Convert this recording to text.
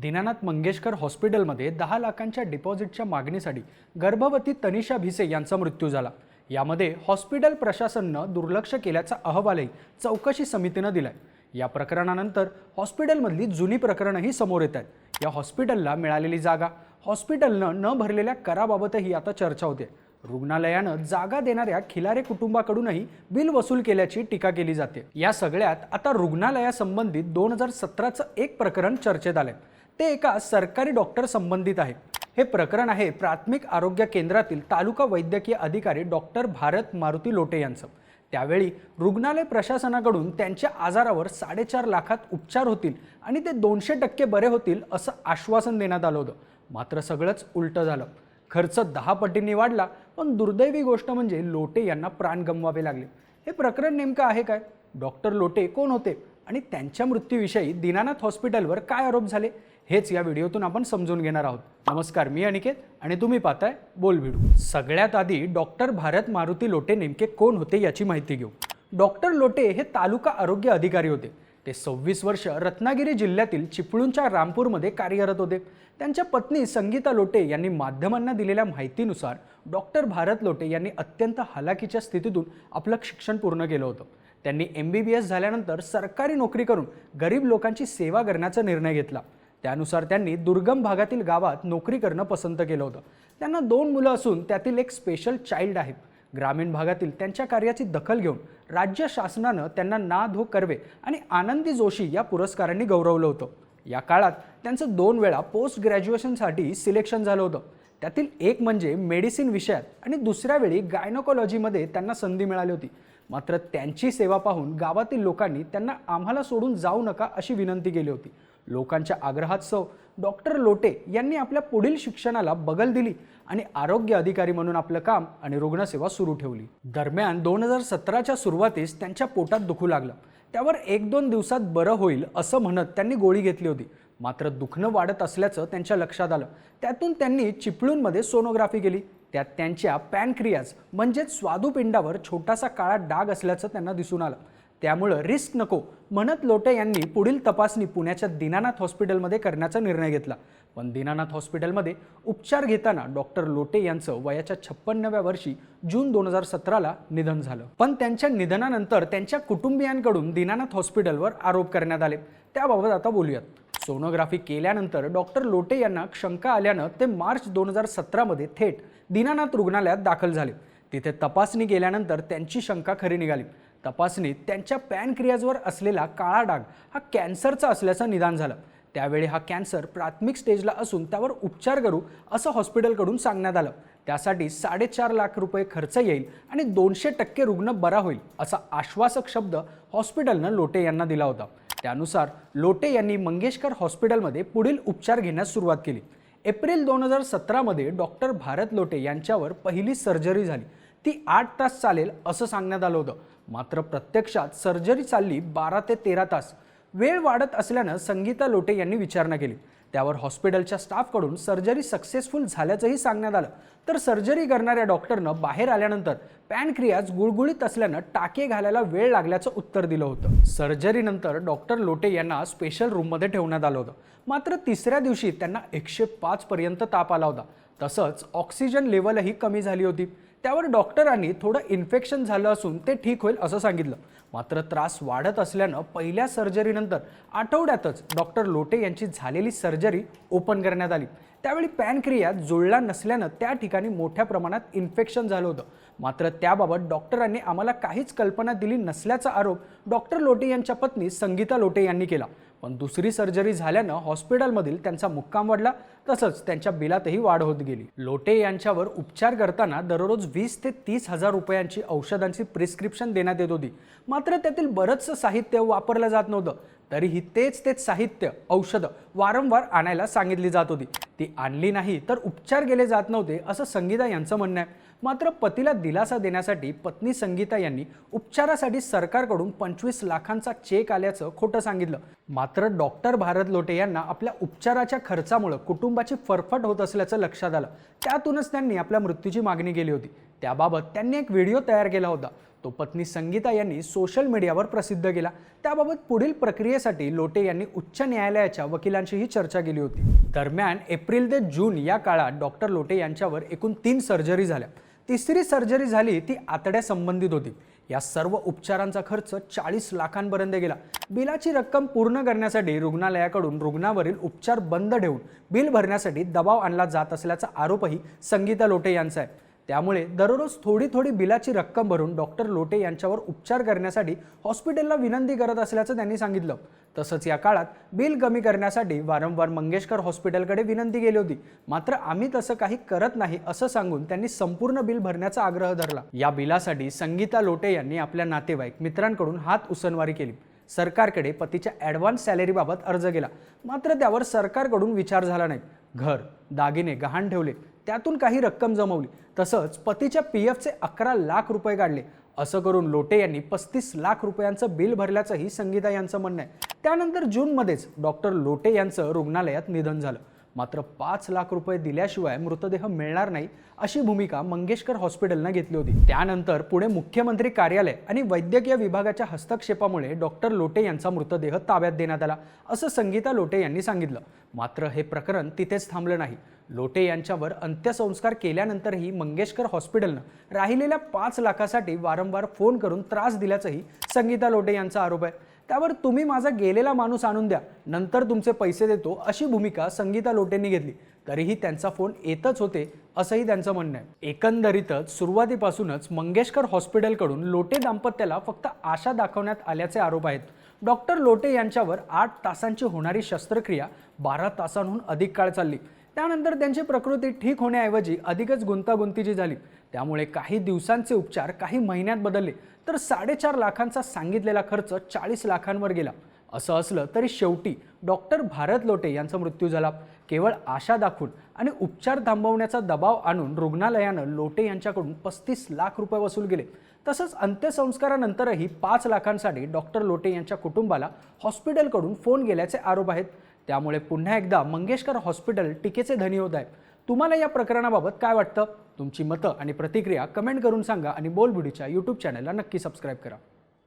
दीनानाथ मंगेशकर हॉस्पिटलमध्ये दहा लाखांच्या डिपॉझिटच्या मागणीसाठी गर्भवती तनिषा भिसे यांचा मृत्यू झाला. यामध्ये हॉस्पिटल प्रशासनानं दुर्लक्ष केल्याचा अहवालही चौकशी समितीनं दिलाय. या प्रकरणानंतर हॉस्पिटलमधली जुनी प्रकरणंही समोर येत आहेत. या हॉस्पिटलला मिळालेली जागा हॉस्पिटलनं न भरलेल्या कराबाबतही आता चर्चा होते. रुग्णालयानं जागा देणाऱ्या खिलारे कुटुंबाकडूनही बिल वसूल केल्याची टीका केली जाते. या सगळ्यात आता रुग्णालयासंबंधित दोन हजार सतराचं एक प्रकरण चर्चेत आलंय. ते एका सरकारी डॉक्टर संबंधित आहे. हे प्रकरण आहे प्राथमिक आरोग्य केंद्रातील तालुका वैद्यकीय अधिकारी डॉक्टर भारत मारुती लोटे यांचं. त्यावेळी रुग्णालय प्रशासनाकडून त्यांच्या आजारावर साडेचार लाखात उपचार होतील आणि ते दोनशे टक्के बरे होतील असं आश्वासन देण्यात आलं होतं. मात्र सगळंच उलटं झालं. खर्च दहा पटींनी वाढला पण दुर्दैवी गोष्ट म्हणजे लोटे यांना प्राण गमवावे लागले. हे प्रकरण नेमकं आहे काय? डॉक्टर लोटे कोण होते? आणि त्यांच्या मृत्यूविषयी दीनानाथ हॉस्पिटलवर काय आरोप झाले? हेच या व्हिडिओतून आपण समजून घेणार आहोत. नमस्कार मी अनिकेत आणि तुम्ही पाहताय बोल भिडू सगळ्यात आधी डॉक्टर भारत मारुती लोटे नेमके कोण होते याची माहिती घेऊ. डॉक्टर लोटे हे तालुका आरोग्य अधिकारी होते. ते सव्वीस वर्ष रत्नागिरी जिल्ह्यातील चिपळूणच्या रामपूरमध्ये कार्यरत होते. त्यांच्या पत्नी संगीता लोटे यांनी माध्यमांना दिलेल्या माहितीनुसार डॉक्टर भारत लोटे यांनी अत्यंत हलाखीच्या स्थितीतून आपलं शिक्षण पूर्ण केलं होतं. त्यांनी एम बी बी एस झाल्यानंतर सरकारी नोकरी करून गरीब लोकांची सेवा करण्याचा निर्णय घेतला. त्यानुसार त्यांनी दुर्गम भागातील गावात नोकरी करणं पसंत केलं होतं. त्यांना दोन मुलं असून त्यातील एक स्पेशल चाइल्ड आहे. ग्रामीण भागातील त्यांच्या कार्याची दखल घेऊन राज्य शासनानं त्यांना ना धो हो कर्वे आणि आनंदी जोशी या पुरस्कारांनी गौरवलं होतं. या काळात त्यांचं दोन वेळा पोस्ट ग्रॅज्युएशनसाठी सिलेक्शन झालं होतं. त्यातील एक म्हणजे मेडिसिन विषयात आणि दुसऱ्या वेळी गायनोकॉलॉजीमध्ये त्यांना संधी मिळाली होती. मात्र त्यांची सेवा पाहून गावातील लोकांनी त्यांना आम्हाला सोडून जाऊ नका अशी विनंती केली होती. लोकांच्या आग्रहास्तव डॉक्टर लोटे यांनी आपल्या पुढील शिक्षणाला बगल दिली. आणि आरोग्य अधिकारी म्हणून आपलं काम आणि रुग्णसेवा सुरू ठेवली. दरम्यान दोन हजार सतराच्या सुरुवातीस त्यांच्या पोटात दुखू लागलं. त्यावर एक दोन दिवसात बरं होईल असं म्हणत त्यांनी गोळी घेतली होती. मात्र दुखणं वाढत असल्याचं त्यांच्या लक्षात आलं. त्यातून त्यांनी चिपळूणमध्ये सोनोग्राफी केली. त्यात त्यांच्या पॅनक्रियाज म्हणजेच स्वादुपिंडावर छोटासा काळा डाग असल्याचं त्यांना दिसून आलं. त्यामुळं रिस्क नको म्हणत लोटे यांनी पुढील तपासणी पुण्याच्या दीनानाथ हॉस्पिटलमध्ये करण्याचा निर्णय घेतला. पण दीनानाथ हॉस्पिटलमध्ये उपचार घेताना डॉक्टर लोटे यांचं वयाच्या छप्पन्नव्या वर्षी जून दोन हजार सतराला निधन झालं. पण त्यांच्या निधनानंतर त्यांच्या कुटुंबियांकडून दीनानाथ हॉस्पिटलवर आरोप करण्यात आले. त्याबाबत आता बोलूयात. सोनोग्राफी केल्यानंतर डॉक्टर लोटे यांना शंका आल्यानं ते मार्च दोन हजार सतरामध्ये थेट दीनानाथ रुग्णालयात दाखल झाले. तिथे तपासणी केल्यानंतर त्यांची शंका खरी निघाली. तपासणीत त्यांच्या पॅनक्रियाजवर असलेला काळा डाग हा कॅन्सरचा असल्याचं निदान झालं. त्यावेळी हा कॅन्सर प्राथमिक स्टेजला असून त्यावर उपचार करू असं हॉस्पिटलकडून सांगण्यात आलं. त्यासाठी साडेचार लाख रुपये खर्च येईल आणि दोनशे टक्के रुग्ण बरा होईल असा आश्वासक शब्द हॉस्पिटलनं लोटे यांना दिला होता. त्यानुसार लोटे यांनी मंगेशकर हॉस्पिटलमध्ये पुढील उपचार घेण्यास सुरुवात केली. एप्रिल दोन हजार सतरामध्ये डॉक्टर भारत लोटे यांच्यावर पहिली सर्जरी झाली. ती आठ तास चालेल असं सांगण्यात आलं होतं. मात्र प्रत्यक्षात सर्जरी चालली बारा ते तेरा तास. वेळ वाढत असल्यानं संगीता लोटे यांनी विचारणा केली. त्यावर हॉस्पिटलच्या स्टाफकडून सर्जरी सक्सेसफुल झाल्याचंही सांगण्यात आलं. तर सर्जरी करणाऱ्या डॉक्टरनं बाहेर आल्यानंतर पॅनक्रियाज गुळगुळीत असल्यानं टाके घालायला वेळ लागल्याचं उत्तर दिलं होतं. सर्जरीनंतर डॉक्टर लोटे यांना स्पेशल रूममध्ये ठेवण्यात आलं होतं. मात्र तिसऱ्या दिवशी त्यांना एकशे पाचपर्यंत ताप आला होता. तसंच ऑक्सिजन लेवलही कमी झाली होती. त्यावर डॉक्टरांनी थोडं इन्फेक्शन झालं असून ते ठीक होईल असं सांगितलं. मात्र त्रास वाढत असल्यानं पहिल्या सर्जरीनंतर आठवड्यातच डॉक्टर लोटे यांची झालेली सर्जरी ओपन करण्यात आली. त्यावेळी पॅनक्रिया जुळला नसल्यानं त्या ठिकाणी मोठ्या प्रमाणात इन्फेक्शन झालं होतं. मात्र त्याबाबत डॉक्टरांनी आम्हाला काहीच कल्पना दिली नसल्याचा आरोप डॉक्टर लोटे यांच्या पत्नी संगीता लोटे यांनी केला. पण दुसरी सर्जरी झाल्यानं हॉस्पिटलमधील त्यांचा मुक्काम वाढला तसंच त्यांच्या बिलातही वाढ होत गेली. लोटे यांच्यावर उपचार करताना दररोज वीस ते तीस हजार रुपयांची औषधांची प्रिस्क्रिप्शन देण्यात येत होती. मात्र त्यातील बरंचसं साहित्य वापरलं जात नव्हतं. तरीही तेच तेच साहित्य औषधं वारंवार आणायला सांगितली जात होती. ती आणली नाही तर उपचार केले जात नव्हते असं संगीता यांचं म्हणणं आहे. मात्र पतीला दिलासा देण्यासाठी पत्नी संगीता यांनी उपचारासाठी सरकारकडून पंचवीस लाखांचा चेक आल्याचं खोटं सांगितलं. मात्र डॉक्टर भारत लोटे यांना आपल्या उपचाराच्या खर्चामुळे कुटुंबाची फरफट होत असल्याचं लक्षात आलं. त्यातूनच त्यांनी आपल्या मृत्यूची मागणी केली होती. त्याबाबत त्यांनी एक व्हिडिओ तयार केला होता. तो पत्नी संगीता यांनी सोशल मीडियावर प्रसिद्ध केला. त्याबाबत पुढील प्रक्रियेसाठी लोटे यांनी उच्च न्यायालयाच्या वकिलांशीही चर्चा केली होती. दरम्यान एप्रिल ते जून या काळात डॉक्टर लोटे यांच्यावर एकूण तीन सर्जरी झाल्या. तिसरी सर्जरी झाली ती आतड्या संबंधित होती. या सर्व उपचारांचा खर्च चाळीस लाखांपर्यंत गेला. बिलाची रक्कम पूर्ण करण्यासाठी रुग्णालयाकडून रुग्णावरील उपचार बंद ठेवून बिल भरण्यासाठी दबाव आणला जात असल्याचा आरोपही संगीता लोटे यांचा आहे. त्यामुळे दररोज थोडी थोडी बिलाची रक्कम भरून डॉक्टर लोटे यांच्यावर उपचार करण्यासाठी हॉस्पिटलला विनंती करत असल्याचं त्यांनी सांगितलं. तसंच या काळात बिल कमी करण्यासाठी वारंवार मंगेशकर हॉस्पिटलकडे विनंती केली होती. मात्र आम्ही तसं काही करत नाही असं सांगून त्यांनी संपूर्ण बिल भरण्याचा आग्रह धरला. या बिलासाठी संगीता लोटे यांनी आपल्या नातेवाईक मित्रांकडून हात उसनवारी केली. सरकारकडे पतीच्या ॲडव्हान्स सॅलरीबाबत अर्ज केला. मात्र त्यावर सरकारकडून विचार झाला नाही. घर दागिने गहाण ठेवले. त्यातून काही रक्कम जमवली. तसंच पतीच्या पी एफचे अकरा लाख रुपये काढले. असं करून लोटे यांनी पस्तीस लाख रुपयांचं बिल भरल्याचंही संगीता यांचं म्हणणं आहे. त्यानंतर जूनमध्येच डॉक्टर लोटे यांचं रुग्णालयात निधन झालं. मात्र पाच लाख रुपये दिल्याशिवाय मृतदेह मिळणार नाही अशी भूमिका मंगेशकर हॉस्पिटलनं घेतली होती. त्यानंतर पुढे मुख्यमंत्री कार्यालय आणि वैद्यकीय विभागाच्या हस्तक्षेपामुळे डॉक्टर लोटे यांचा मृतदेह ताब्यात देण्यात आला असं संगीता लोटे यांनी सांगितलं. मात्र हे प्रकरण तिथेच थांबलं नाही. लोटे यांच्यावर अंत्यसंस्कार केल्यानंतरही मंगेशकर हॉस्पिटलनं राहिलेल्या पाच लाखासाठी वारंवार फोन करून त्रास दिल्याचंही संगीता लोटे यांचा आरोप आहे. त्यावर तुम्ही माझा गेलेला माणूस आणून द्या. नंतर तुमचे पैसे देतो अशी भूमिका संगीता लोटेंनी घेतली. तरीही त्यांचा फोन येतच होते असंही त्यांचं म्हणणं आहे. एकंदरीतच सुरुवातीपासूनच मंगेशकर हॉस्पिटलकडून लोटे दाम्पत्याला फक्त आशा दाखवण्यात आल्याचे आरोप आहेत. डॉक्टर लोटे यांच्यावर आठ तासांची होणारी शस्त्रक्रिया बारा तासांहून अधिक काळ चालली. त्यानंतर त्यांची प्रकृती ठीक होण्याऐवजी अधिकच गुंतागुंतीची झाली. त्यामुळे काही दिवसांचे उपचार काही महिन्यात बदलले तर साडेचार लाखांचा सांगितलेला खर्च चाळीस लाखांवर गेला. असं असलं तरी शेवटी डॉक्टर भारत लोटे यांचा मृत्यू झाला. केवळ आशा दाखवून आणि उपचार थांबवण्याचा दबाव आणून रुग्णालयानं लोटे यांच्याकडून पस्तीस लाख रुपये वसूल केले. तसंच अंत्यसंस्कारानंतरही पाच लाखांसाठी डॉक्टर लोटे यांच्या कुटुंबाला हॉस्पिटलकडून फोन गेल्याचे आरोप आहेत. त्यामुळे पुन्हा एकदा मंगेशकर हॉस्पिटल टीकेचे धनी होत आहे तुम्हाला या प्रकरणाबाबत काय वाटतं? तुमची मतं आणि प्रतिक्रिया कमेंट करून सांगा आणि बोलबुडीच्या यूट्यूब चॅनलला नक्की सबस्क्राईब करा.